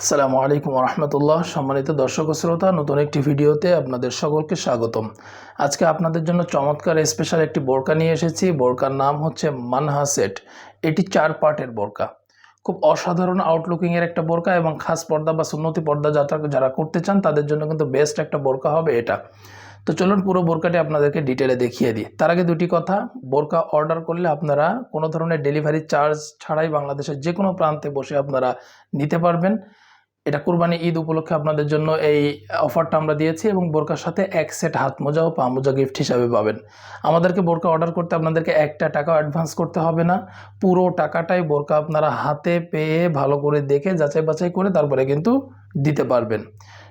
আসসালামু আলাইকুম রহমতুল্লাহ সম্মানিত দর্শক শ্রোতা, নতুন একটি ভিডিওতে আপনাদের সকলকে স্বাগতম। আজকে আপনাদের জন্য চমৎকার স্পেশাল একটি বোরকা নিয়ে এসেছি। বোরকার নাম হচ্ছে মানহা সেট। এটি চার পার্টের বোরকা। খুব অসাধারণ আউটলুকিংয়ের একটা বোরকা এবং খাস পর্দা বা সুন্নতি পর্দা যাত্রা যারা করতে চান, তাদের জন্য কিন্তু বেস্ট একটা বোরকা হবে এটা। তো চলুন পুরো বোরকাটি আপনাদেরকে ডিটেলে দেখিয়ে দিই। তার আগে দুটি কথা, বোরকা অর্ডার করলে আপনারা কোনো ধরনের ডেলিভারি চার্জ ছাড়াই বাংলাদেশের যে কোনো প্রান্তে বসে আপনারা নিতে পারবেন। এটা কুরবানি ঈদ উপলক্ষে আপনাদের জন্য এই অফারটা আমরা দিয়েছি এবং বোরকার সাথে এক সেট হাত মোজা ও পা মোজা গিফট হিসাবে পাবেন। আমাদেরকে বোরকা অর্ডার করতে আপনাদেরকে একটা টাকা অ্যাডভান্স করতে হবে না। পুরো টাকাটাই বোরকা আপনারা হাতে পেয়ে ভালো করে দেখে যাচাই বাছাই করে তারপরে কিন্তু দিতে পারবেন।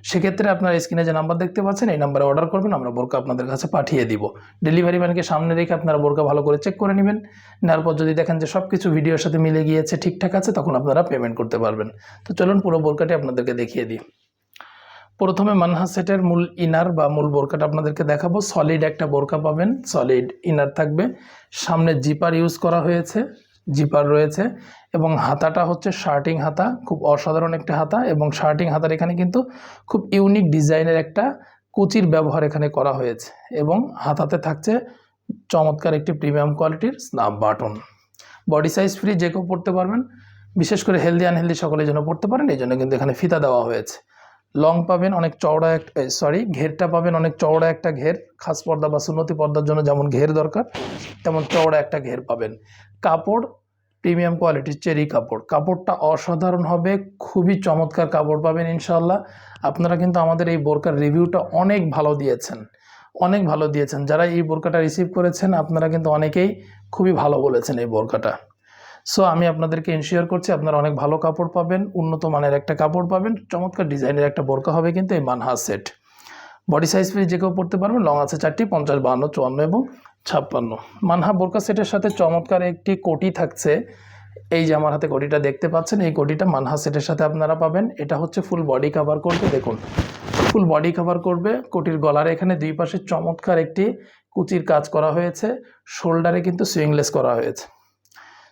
সেক্ষেত্রে আপনার স্ক্রিনে যে নাম্বার দেখতে পাচ্ছেন, এই নাম্বারে অর্ডার করবেন, আমরা বোরকা আপনাদের কাছে পাঠিয়ে দিব। ডেলিভারি ম্যানকে সামনে রেখে আপনারা বোরকা ভালো করে চেক করে নেবেন। নেওয়ার পর যদি দেখেন যে সব কিছু ভিডিওর সাথে মিলে গিয়েছে, ঠিকঠাক আছে, তখন আপনারা পেমেন্ট করতে পারবেন। তো চলুন পুরো বোরকাটি আপনাদেরকে দেখিয়ে দিই। প্রথমে মানহা সেটের মূল ইনার বা মূল বোরকাটা আপনাদেরকে দেখাবো। সলিড একটা বোরকা পাবেন সলিড ইনার থাকবে। সামনে জিপার ইউজ করা হয়েছে। জিপার রয়েছে এবং হাতাটা হচ্ছে শার্টিং হাতা, খুব অসাধারণ একটা হাতা এবং শার্টিং হাতার এখানে কিন্তু খুব ইউনিক ডিজাইনের একটা কুচির ব্যবহার এখানে করা হয়েছে এবং হাতাতে থাকছে চমৎকার একটি প্রিমিয়াম কোয়ালিটির snap button. Body size free যে কেউ পড়তে পারবেন, বিশেষ করে হেলদি, আনহেলদি সকলের জন্য পড়তে পারেন, এই জন্য কিন্তু এখানে ফিতা দেওয়া হয়েছে। লং পাবেন অনেক চওড়া এক সরি ঘেরটা পাবেন অনেক চওড়া একটা ঘের, খাস পর্দা বা সুন্নতি পর্দার জন্য যেমন ঘের দরকার, তেমন চওড়া একটা ঘের পাবেন। কাপড় প্রিমিয়াম কোয়ালিটির চেরি কাপড়। কাপড়টা অসাধারণ হবে, খুবই চমৎকার কাপড় পাবেন ইনশাল্লাহ আপনারা কিন্তু আমাদের এই বোরকার রিভিউটা অনেক ভালো দিয়েছেন, অনেক ভালো দিয়েছেন। যারা এই বোরকাটা রিসিভ করেছেন, আপনারা কিন্তু অনেকেই খুবই ভালো বলেছেন এই বোরকাটা। সো আমি আপনাদেরকে ইনশিওর করছি আপনারা অনেক ভালো কাপড় পাবেন, উন্নত মানের একটা কাপড় পাবেন, চমৎকার ডিজাইনের একটা বোরকা হবে কিন্তু এই Manha set. Body size free যে কেউ পড়তে পারবেন লং আছে চারটি, পঞ্চাশ, বাহান্ন, চুয়ান্ন এবং ছাপ্পান্ন। মানহা বোরকা সেটের সাথে চমৎকার একটি কোটি থাকছে। এই যে আমার হাতে কোটিটা দেখতে পাচ্ছেন, এই কোটিটা মানহা সেটের সাথে আপনারা পাবেন। এটা হচ্ছে ফুল বডি কাভার করবে, দেখুন। ফুল বডি কাভার করবে, কোটির গলার এখানে দুই পাশে চমৎকার একটি কুচির কাজ করা হয়েছে, শোল্ডারে কিন্তু সুইংলেস করা হয়েছে।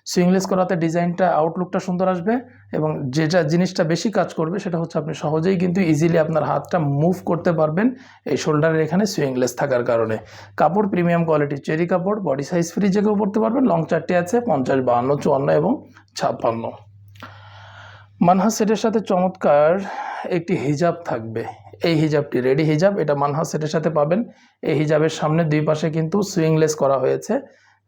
সুইংলেস করাতে ডিজাইনটা আউটলুকটা সুন্দর আসবে এবং যেটা জিনিসটা বেশি কাজ করবে সেটা হচ্ছে আপনি সহজেই কিন্তু ইজিলি আপনার হাতটা মুভ করতে পারবেন এই শোল্ডারের এখানে সুইংলেস থাকার কারণে। কাপড় প্রিমিয়াম কোয়ালিটির চেরি কাপড় বডি সাইজ ফ্রি যে কেউ পড়তে পারবেন লং চারটি আছে, পঞ্চাশ, বাহান্ন, চুয়ান্ন এবং ছাপ্পান্ন। মানহা সেটের সাথে চমৎকার একটি হিজাব থাকবে। এই হিজাবটি রেডি হিজাব, এটা মানহা সেটের সাথে পাবেন। এই হিজাবের সামনে দুই পাশে কিন্তু সুইংলেস করা হয়েছে।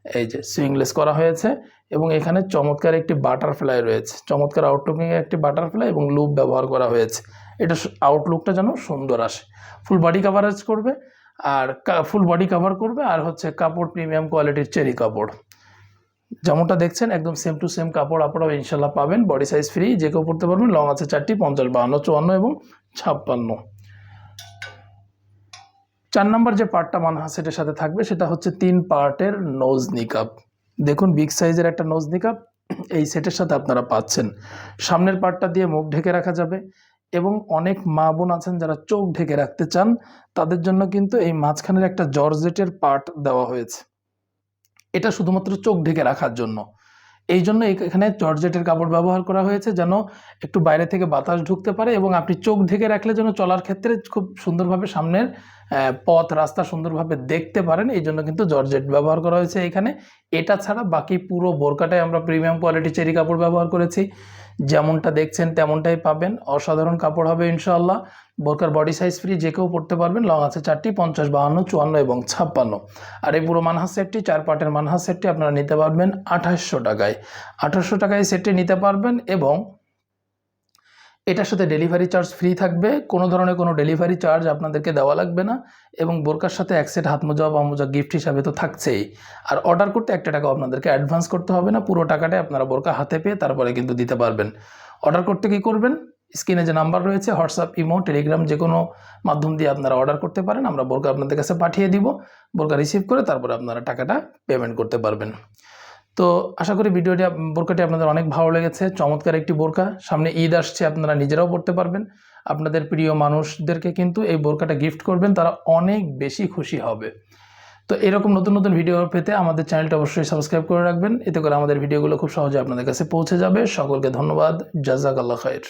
এই যে সুইংলেস করা হয়েছে এবং এখানে চমৎকার একটি বাটারফ্লাই রয়েছে। চমৎকার আউটলুকিংয়ে একটি বাটারফ্লাই এবং লুপ ব্যবহার করা হয়েছে। এটা আউটলুকটা যেন সুন্দর আসে। ফুল বডি কাভারেজ করবে আর ফুল বডি কাভার করবে আর হচ্ছে কাপড় প্রিমিয়াম কোয়ালিটির চেরি কাপড়। যেমনটা দেখছেন, একদম সেম টু সেম কাপড় আপনারাও ইনশাল্লাহ পাবেন। বডি সাইজ ফ্রি যে কেউ পড়তে পারবেন। লং আছে চারটি, পঞ্চাশ, বাহান্ন, চুয়ান্ন এবং ছাপ্পান্ন। নম্বর যে পার্টটা মানহা সেটের সাথে থাকবে, সেটা হচ্ছে তিন পার্টের নোজ নিকাপ দেখুন বিগ সাইজের একটা নোজ নিকাপ এই সেটের সাথে আপনারা পাচ্ছেন। সামনের পার্টটা দিয়ে মুখ ঢেকে রাখা যাবে এবং অনেক মা বোন আছেন যারা চোখ ঢেকে রাখতে চান, তাদের জন্য কিন্তু এই মাঝখানের একটা জর্জেটের পার্ট দেওয়া হয়েছে। এটা শুধুমাত্র চোখ ঢেকে রাখার জন্য। এই জন্য এখানে জর্জেটের কাপড় ব্যবহার করা হয়েছে যেন একটু বাইরে থেকে বাতাস ঢুকতে পারে এবং আপনি চোখ ঢেকে রাখলে যেন চলার ক্ষেত্রে খুব সুন্দরভাবে সামনের পথ রাস্তা সুন্দরভাবে দেখতে পারেন, এই জন্য কিন্তু জর্জেট ব্যবহার করা হয়েছে এখানে। এটা ছাড়া বাকি পুরো বোরকাটাই আমরা প্রিমিয়াম কোয়ালিটি চেরি কাপড় ব্যবহার করেছি। যেমনটা দেখছেন তেমনটাই পাবেন। অসাধারণ কাপড় হবে ইনশাআল্লাহ। বোরকার বডি সাইজ ফ্রি যে কেউ পড়তে পারবেন। লং আছে চারটি, পঞ্চাশ, বাহান্ন, চুয়ান্ন এবং ছাপ্পান্ন। আর এই পুরো মানহাস সেটটি, চার পার্টের মানহাস সেটটি আপনারা নিতে পারবেন আঠাশশো টাকায়। আঠাশশো টাকায় সেটটি নিতে পারবেন এবং এটার সাথে ডেলিভারি চার্জ ফ্রি থাকবে। কোনো ধরনের কোনো ডেলিভারি চার্জ আপনাদেরকে দেওয়া লাগবে না এবং বোরকার সাথে এক সেট হাত মোজা বা মোজা গিফট হিসাবে তো থাকছেই। আর অর্ডার করতে একটা টাকা আপনাদেরকে অ্যাডভান্স করতে হবে না, পুরো টাকাটাই আপনারা বোরকা হাতে পেয়ে তারপরে কিন্তু দিতে পারবেন। অর্ডার করতে কী করবেন? স্ক্রিনে যে নাম্বার রয়েছে হোয়াটসঅ্যাপ ইমো টেলিগ্রাম যে কোনো মাধ্যম দিয়ে আপনারা অর্ডার করতে পারেন। আমরা বোরকা আপনাদের কাছে পাঠিয়ে দিব। বোরকা রিসিভ করে তারপরে আপনারা টাকাটা পেমেন্ট করতে পারবেন। তো আশা করি ভিডিওটি, বোরকাটি আপনাদের অনেক ভালো লেগেছে। চমৎকার একটি বোরকা। সামনে ঈদ আসছে, আপনারা নিজেরাও পড়তে পারবেন। আপনাদের প্রিয় মানুষদেরকে কিন্তু এই বোরকাটা গিফট করবেন, তারা অনেক বেশি খুশি হবে। তো এরকম নতুন নতুন ভিডিও পেতে আমাদের চ্যানেলটা অবশ্যই সাবস্ক্রাইব করে রাখবেন। এতে করে আমাদের ভিডিওগুলো খুব সহজে আপনাদের কাছে পৌঁছে যাবে। সকলকে ধন্যবাদ। জাজাক আল্লাহ খায়ের।